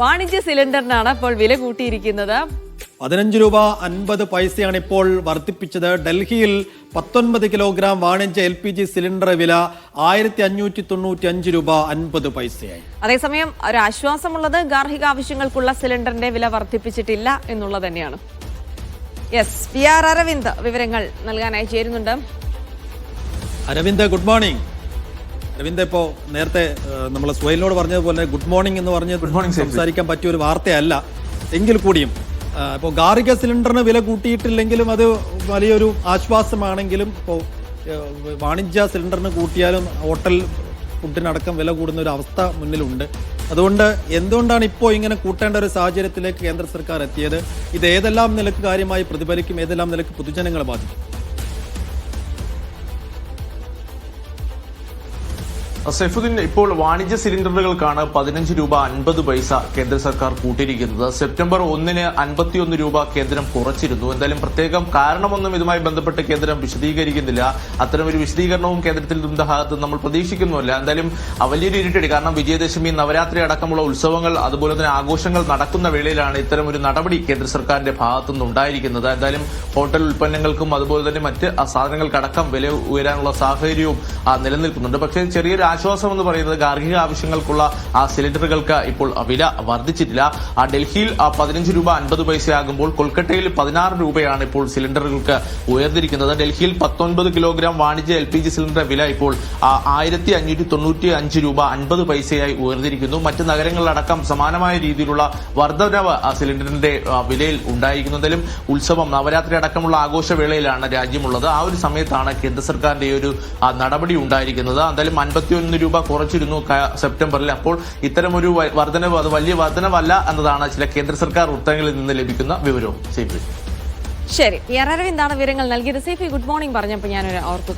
വാണിജ്യ സിലിണ്ടറിനാണ് ഇപ്പോൾ വില കൂട്ടിയിരിക്കുന്നത്. പതിനഞ്ച് രൂപ അൻപത് പൈസയാണ് ഇപ്പോൾ വർദ്ധിപ്പിച്ചത്. ഡൽഹിയിൽ പത്തൊൻപത് കിലോഗ്രാം വാണിജ്യ എൽ പി ജി സിലിണ്ടർ വില ആയിരത്തി അഞ്ഞൂറ്റി തൊണ്ണൂറ്റി അഞ്ച് രൂപ അൻപത് പൈസയായി. അതേസമയം ഒരു ആശ്വാസമുള്ളത് ഗാർഹിക ആവശ്യങ്ങൾക്കുള്ള സിലിണ്ടറിന്റെ വില വർദ്ധിപ്പിച്ചിട്ടില്ല എന്നുള്ളത് തന്നെയാണ്. യെസ് പി ആർ അരവിന്ദ് വിവരങ്ങൾ നൽകാനായി ചേരുന്നുണ്ട്. Aravind good morning. അരവിന്ദ് ഇപ്പോൾ നേരത്തെ നമ്മൾ സുഹൈലിനോട് പറഞ്ഞതുപോലെ ഗുഡ് മോർണിംഗ് എന്ന് പറഞ്ഞ് ഗുഡ് മോർണിംഗ് സംസാരിക്കാൻ പറ്റിയ ഒരു വാർത്തയല്ല. എങ്കിൽ കൂടിയും ഇപ്പോൾ ഗാർഹിക സിലിണ്ടറിന് വില കൂട്ടിയിട്ടില്ലെങ്കിലും അത് വലിയൊരു ആശ്വാസമാണെങ്കിലും ഇപ്പോൾ വാണിജ്യ സിലിണ്ടറിന് കൂട്ടിയാലും ഹോട്ടൽ ഫുഡിനടക്കം വില കൂടുന്ന ഒരു അവസ്ഥ മുന്നിലുണ്ട്. അതുകൊണ്ട് എന്തുകൊണ്ടാണ് ഇപ്പോൾ ഇങ്ങനെ കൂട്ടേണ്ട ഒരു സാഹചര്യത്തിലേക്ക് കേന്ദ്ര സർക്കാർ എത്തിയത്? ഇത് ഏതെല്ലാം നിലയ്ക്ക് കാര്യമായി പ്രതിഫലിക്കും? ഏതെല്ലാം നിലയ്ക്ക് പൊതുജനങ്ങളെ ബാധിക്കും? സൈഫുദ്ദീൻ ഇപ്പോൾ വാണിജ്യ സിലിണ്ടറുകൾക്കാണ് പതിനഞ്ച് രൂപ അൻപത് പൈസ കേന്ദ്ര സർക്കാർ കൂട്ടിയിരിക്കുന്നത്. സെപ്റ്റംബർ ഒന്നിന് അൻപത്തിയൊന്ന് രൂപ കേന്ദ്രം കുറച്ചിരുന്നു. എന്തായാലും പ്രത്യേകം കാരണമൊന്നും ഇതുമായി ബന്ധപ്പെട്ട് കേന്ദ്രം വിശദീകരിക്കുന്നില്ല. അത്തരമൊരു വിശദീകരണവും കേന്ദ്രത്തിൽ നിന്നും ഭാഗത്ത് നമ്മൾ പ്രതീക്ഷിക്കുന്നുമില്ല. എന്തായാലും വലിയൊരു ഇരുട്ടടി. കാരണം വിജയദശമി നവരാത്രി അടക്കമുള്ള ഉത്സവങ്ങൾ അതുപോലെ തന്നെ ആഘോഷങ്ങൾ നടക്കുന്ന വേളയിലാണ് ഇത്തരം ഒരു നടപടി കേന്ദ്ര സർക്കാരിന്റെ ഭാഗത്തുനിന്ന് ഉണ്ടായിരിക്കുന്നത്. എന്തായാലും ഹോട്ടൽ ഉൽപ്പന്നങ്ങൾക്കും അതുപോലെ തന്നെ മറ്റ് സാധനങ്ങൾക്കടക്കം വില ഉയരാനുള്ള സാഹചര്യവും നിലനിൽക്കുന്നുണ്ട്. പക്ഷേ ചെറിയൊരു ആശ്വാസം എന്ന് പറയുന്നത് ഗാർഹിക ആവശ്യങ്ങൾക്കുള്ള ആ സിലിണ്ടറുകൾക്ക് ഇപ്പോൾ വില വർദ്ധിച്ചിട്ടില്ല. ആ ഡൽഹിയിൽ പതിനഞ്ച് രൂപ അൻപത് പൈസയാകുമ്പോൾ കൊൽക്കത്തയിൽ പതിനാറ് രൂപയാണ് ഇപ്പോൾ സിലിണ്ടറുകൾക്ക് ഉയർന്നിരിക്കുന്നത്. ഡൽഹിയിൽ പത്തൊൻപത് കിലോഗ്രാം വാണിജ്യ എൽ പി ജി സിലിണ്ടർ വില ഇപ്പോൾ ആയിരത്തി അഞ്ഞൂറ്റി തൊണ്ണൂറ്റി അഞ്ച് രൂപ അൻപത് പൈസയായി ഉയർന്നിരിക്കുന്നു. മറ്റ് നഗരങ്ങളിലടക്കം സമാനമായ രീതിയിലുള്ള വർധനവ് സിലിണ്ടറിന്റെ വിലയിൽ ഉണ്ടായിരിക്കുന്നതിലും ഉത്സവം നവരാത്രി അടക്കമുള്ള ആഘോഷവേളയിലാണ് രാജ്യമുള്ളത്. ആ ഒരു സമയത്താണ് കേന്ദ്ര സർക്കാരിന്റെ ഒരു നടപടി ഉണ്ടായിരിക്കുന്നത്. എന്തായാലും അൻപത്തിയൊന്ന് രൂപ കുറച്ചിരുന്നു സെപ്റ്റംബറിൽ. അപ്പോൾ ഇത്തരമൊരു വർധനവ് അത് വലിയ വർധനവല്ല എന്നതാണ് ചില കേന്ദ്ര സർക്കാർ വൃത്തങ്ങളിൽ നിന്ന് ലഭിക്കുന്ന വിവരവും. ശരി. അരവിന്ദാണ് വിവരങ്ങൾ നൽകിയത്? സേഫി ഗുഡ് മോർണിംഗ് പറഞ്ഞപ്പോൾ ഞാനൊരു ഓർത്തു